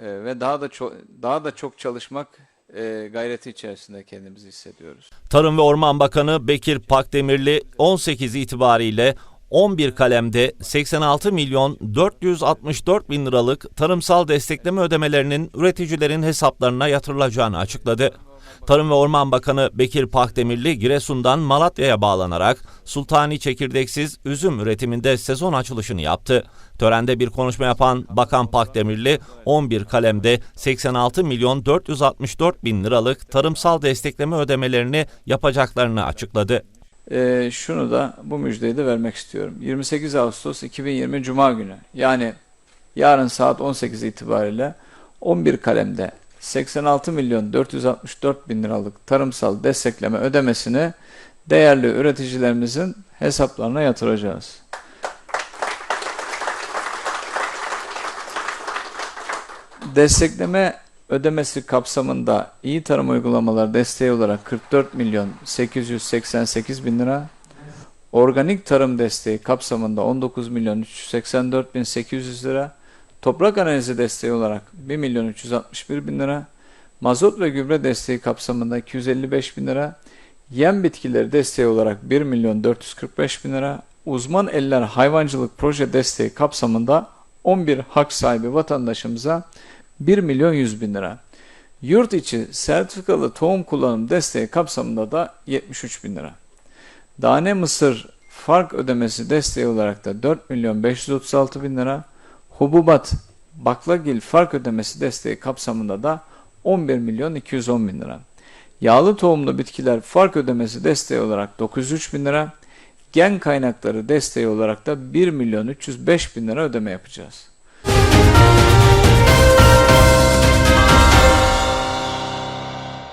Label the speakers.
Speaker 1: ve daha da çok daha da çok çalışmak e, gayreti içerisinde kendimizi hissediyoruz.
Speaker 2: Tarım ve Orman Bakanı Bekir Pakdemirli 18 itibariyle 11 kalemde 86 milyon 464 bin liralık tarımsal destekleme ödemelerinin üreticilerin hesaplarına yatırılacağını açıkladı. Tarım ve Orman Bakanı Bekir Pakdemirli Giresun'dan Malatya'ya bağlanarak Sultani çekirdeksiz üzüm üretiminde sezon açılışını yaptı. Törende bir konuşma yapan Bakan Pakdemirli 11 kalemde 86 milyon 464 bin liralık tarımsal destekleme ödemelerini yapacaklarını açıkladı.
Speaker 1: E, şunu da bu müjdeyi de vermek istiyorum. 28 Ağustos 2020 Cuma günü yani yarın saat 18 itibariyle 11 kalemde 86 milyon 464 bin liralık tarımsal destekleme ödemesini değerli üreticilerimizin hesaplarına yatıracağız. Destekleme ödemesi kapsamında iyi tarım uygulamaları desteği olarak 44 milyon 888 bin lira, organik tarım desteği kapsamında 19 milyon 384 bin 800 lira, toprak analizi desteği olarak 1 milyon 361 bin lira, mazot ve gübre desteği kapsamında 255 bin lira, yem bitkileri desteği olarak 1 milyon 445 bin lira, uzman eller hayvancılık proje desteği kapsamında 11 hak sahibi vatandaşımıza 1 milyon 100 bin lira. Yurt içi sertifikalı tohum kullanım desteği kapsamında da 73 bin lira. Tane mısır fark ödemesi desteği olarak da 4 milyon 536 bin lira. Hububat baklagil fark ödemesi desteği kapsamında da 11 milyon 210 bin lira. Yağlı tohumlu bitkiler fark ödemesi desteği olarak 903 bin lira. Gen kaynakları desteği olarak da 1 milyon 305 bin lira ödeme yapacağız.